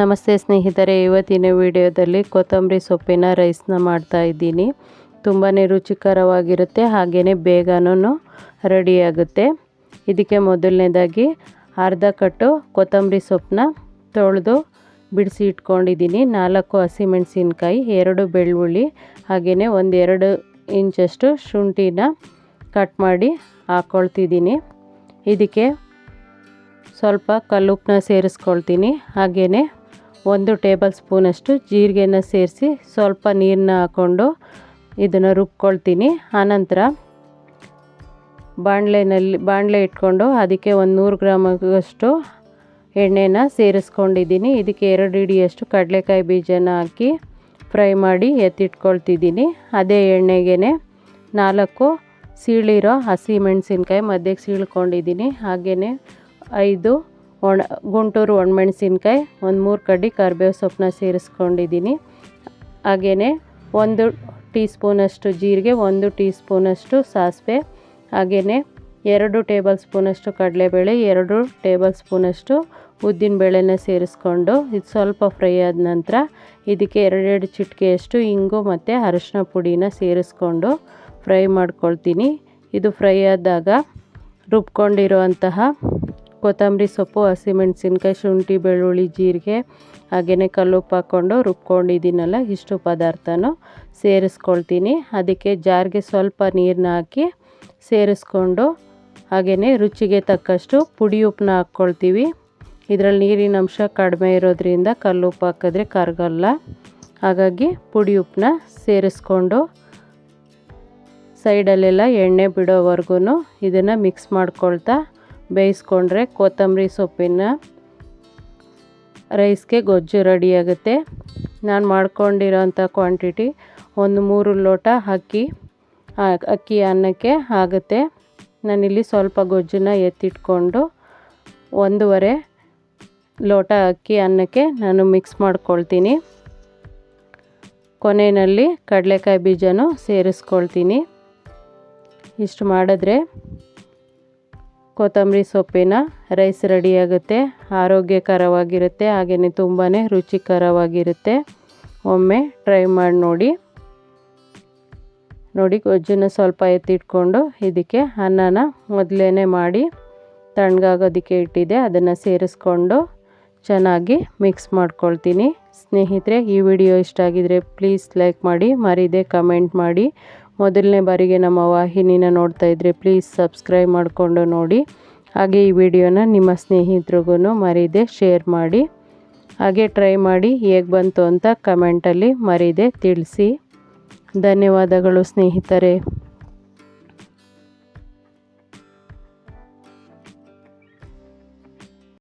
ನಮಸ್ತೆ ಸ್ನೇಹಿತರೆ, ಇವತ್ತಿನ ವಿಡಿಯೋದಲ್ಲಿ ಕೊತ್ತಂಬರಿ ಸೊಪ್ಪಿನ ರೈಸ್ನ ಮಾಡ್ತಾ ಇದ್ದೀನಿ. ತುಂಬಾ ರುಚಿಕರವಾಗಿರುತ್ತೆ ಹಾಗೆಯೇ ಬೇಗನೂ ರೆಡಿಯಾಗುತ್ತೆ. ಇದಕ್ಕೆ ಮೊದಲನೇದಾಗಿ ಅರ್ಧ ಕಟ್ಟು ಕೊತ್ತಂಬರಿ ಸೊಪ್ಪನ್ನ ತೊಳೆದು ಬಿಡಿಸಿ ಇಟ್ಕೊಂಡಿದ್ದೀನಿ. ನಾಲ್ಕು ಹಸಿಮೆಣಸಿನ್ಕಾಯಿ, ಎರಡು ಬೆಳ್ಳುಳ್ಳಿ ಹಾಗೆಯೇ ಒಂದೆರಡು ಇಂಚಷ್ಟು ಶುಂಠಿನ ಕಟ್ ಮಾಡಿ ಹಾಕ್ಕೊಳ್ತಿದ್ದೀನಿ ಇದಕ್ಕೆ ಸ್ವಲ್ಪ ಕಲ್ಲುಪ್ಪನ್ನ ಸೇರಿಸ್ಕೊಳ್ತೀನಿ. ಹಾಗೆಯೇ ಒಂದು ಟೇಬಲ್ ಸ್ಪೂನಷ್ಟು ಜೀರಿಗೆನ ಸೇರಿಸಿ ಸ್ವಲ್ಪ ನೀರನ್ನ ಹಾಕ್ಕೊಂಡು ಇದನ್ನು ರುಬ್ಕೊಳ್ತೀನಿ. ಆನಂತರ ಬಾಣಲೆನಲ್ಲಿ, ಬಾಣಲೆ ಇಟ್ಕೊಂಡು ಅದಕ್ಕೆ ಒಂದು ನೂರು ಗ್ರಾಮಷ್ಟು ಎಣ್ಣೆನ ಸೇರಿಸ್ಕೊಂಡಿದ್ದೀನಿ. ಇದಕ್ಕೆ ಎರಡು ಹಿಡಿಯಷ್ಟು ಕಡಲೆಕಾಯಿ ಬೀಜನ ಹಾಕಿ ಫ್ರೈ ಮಾಡಿ ಎತ್ತಿಟ್ಕೊಳ್ತಿದ್ದೀನಿ. ಅದೇ ಎಣ್ಣೆಗೆ ನಾಲ್ಕು ಸೀಳಿರೋ ಹಸಿ ಮೆಣಸಿನ್ಕಾಯಿ ಮಧ್ಯಕ್ಕೆ ಸೀಳ್ಕೊಂಡಿದ್ದೀನಿ. ಹಾಗೆಯೇ ಐದು ಒಣ ಗುಂಟೂರು ಒಣಮೆಣಸಿನ್ಕಾಯಿ, ಒಂದು ಮೂರು ಕಡ್ಡಿ ಕರಿಬೇವು ಸೊಪ್ಪನ್ನ ಸೇರಿಸ್ಕೊಂಡಿದ್ದೀನಿ. ಹಾಗೆಯೇ ಒಂದು ಟೀ ಸ್ಪೂನಷ್ಟು ಜೀರಿಗೆ, ಒಂದು ಟೀ ಸ್ಪೂನಷ್ಟು ಸಾಸಿವೆ ಹಾಗೆಯೇ ಎರಡು ಟೇಬಲ್ ಸ್ಪೂನಷ್ಟು ಕಡಲೆಬೇಳೆ, ಎರಡು ಟೇಬಲ್ ಸ್ಪೂನಷ್ಟು ಉದ್ದಿನಬೇಳೆನ ಸೇರಿಸ್ಕೊಂಡು ಇದು ಸ್ವಲ್ಪ ಫ್ರೈ ಆದ ನಂತರ ಇದಕ್ಕೆ ಎರಡೆರಡು ಚಿಟಿಕೆಯಷ್ಟು ಇಂಗು ಮತ್ತು ಅರಶಿನ ಪುಡಿನ ಸೇರಿಸ್ಕೊಂಡು ಫ್ರೈ ಮಾಡ್ಕೊಳ್ತೀನಿ. ಇದು ಫ್ರೈ ಆದಾಗ ರುಬ್ಕೊಂಡಿರುವಂತಹ ಕೊತ್ತಂಬರಿ ಸೊಪ್ಪು ಹಸಿಮೆಣಸಿನ್ಕಾಯಿ ಶುಂಠಿ, ಬೆಳ್ಳುಳ್ಳಿ, ಜೀರಿಗೆ ಹಾಗೆಯೇ ಕಲ್ಲುಪ್ಪು ಹಾಕ್ಕೊಂಡು ರುಬ್ಕೊಂಡಿದ್ದೀನಲ್ಲ, ಇಷ್ಟು ಪದಾರ್ಥನೂ ಸೇರಿಸ್ಕೊಳ್ತೀನಿ. ಅದಕ್ಕೆ ಜಾರಿಗೆ ಸ್ವಲ್ಪ ನೀರನ್ನ ಹಾಕಿ ಸೇರಿಸ್ಕೊಂಡು ಹಾಗೆಯೇ ರುಚಿಗೆ ತಕ್ಕಷ್ಟು ಪುಡಿ ಉಪ್ಪನ್ನ ಹಾಕ್ಕೊಳ್ತೀವಿ. ಇದರಲ್ಲಿ ನೀರಿನ ಅಂಶ ಕಡಿಮೆ ಇರೋದ್ರಿಂದ ಕಲ್ಲುಪ್ಪು ಹಾಕಿದ್ರೆ ಕರಗಲ್ಲ. ಹಾಗಾಗಿ ಪುಡಿ ಉಪ್ಪನ್ನ ಸೇರಿಸ್ಕೊಂಡು ಸೈಡಲ್ಲೆಲ್ಲ ಎಣ್ಣೆ ಬಿಡೋವರೆಗೂ ಇದನ್ನು ಮಿಕ್ಸ್ ಮಾಡ್ಕೊಳ್ತಾ ಬೇಯಿಸ್ಕೊಂಡ್ರೆ ಕೊತ್ತಂಬರಿ ಸೊಪ್ಪಿನ ರೈಸ್ಗೆ ಗೊಜ್ಜು ರೆಡಿಯಾಗುತ್ತೆ ನಾನು ಮಾಡ್ಕೊಂಡಿರೋಂಥ ಕ್ವಾಂಟಿಟಿ ಒಂದು ಮೂರು ಲೋಟ ಅಕ್ಕಿ ಅಕ್ಕಿ ಅನ್ನಕ್ಕೆ ಆಗುತ್ತೆ. ನಾನಿಲ್ಲಿ ಸ್ವಲ್ಪ ಗೊಜ್ಜನ್ನ ಎತ್ತಿಟ್ಕೊಂಡು ಒಂದೂವರೆ ಲೋಟ ಅಕ್ಕಿ ಅನ್ನಕ್ಕೆ ನಾನು ಮಿಕ್ಸ್ ಮಾಡ್ಕೊಳ್ತೀನಿ. ಕೊನೆಯಲ್ಲಿ ಕಡಲೆಕಾಯಿ ಬೀಜನೂ ಸೇರಿಸ್ಕೊಳ್ತೀನಿ. ಇಷ್ಟು ಮಾಡಿದ್ರೆ ಕೊತ್ತಂಬರಿ ಸೊಪ್ಪಿನ ರೈಸ್ ರೆಡಿಯಾಗುತ್ತೆ ಆರೋಗ್ಯಕರವಾಗಿರುತ್ತೆ. ಹಾಗೆಯೇ ತುಂಬಾ ರುಚಿಕರವಾಗಿರುತ್ತೆ. ಒಮ್ಮೆ ಟ್ರೈ ಮಾಡಿ ನೋಡಿ. ನೋಡಿ, ಗೊಜ್ಜನ್ನು ಸ್ವಲ್ಪ ಎತ್ತಿಟ್ಕೊಂಡು ಇದಕ್ಕೆ ಅನ್ನನ ಮೊದಲೇ ಮಾಡಿ ತಣ್ಣಗಾಗೋದಕ್ಕೆ ಇಟ್ಟಿದೆ. ಅದನ್ನು ಸೇರಿಸ್ಕೊಂಡು ಚೆನ್ನಾಗಿ ಮಿಕ್ಸ್ ಮಾಡ್ಕೊಳ್ತೀನಿ. ಸ್ನೇಹಿತರೆ, ಈ ವಿಡಿಯೋ ಇಷ್ಟ ಆಗಿದರೆ ಪ್ಲೀಸ್ ಲೈಕ್ ಮಾಡಿ, ಮರೀದೆ ಕಮೆಂಟ್ ಮಾಡಿ. ಮೊದಲನೇ ಬಾರಿಗೆ ನಮ್ಮ ವಾಹಿನಿನ ನೋಡ್ತಾ ಇದ್ದರೆ ಪ್ಲೀಸ್ ಸಬ್ಸ್ಕ್ರೈಬ್ ಮಾಡಿಕೊಂಡು ನೋಡಿ. ಹಾಗೆ ಈ ವಿಡಿಯೋನ ನಿಮ್ಮ ಸ್ನೇಹಿತರಿಗೂ ಮರೀದೆ ಶೇರ್ ಮಾಡಿ. ಹಾಗೆ ಟ್ರೈ ಮಾಡಿ, ಹೇಗೆ ಬಂತು ಅಂತ ಕಮೆಂಟಲ್ಲಿ ಮರೀದೆ ತಿಳಿಸಿ. ಧನ್ಯವಾದಗಳು ಸ್ನೇಹಿತರೆ.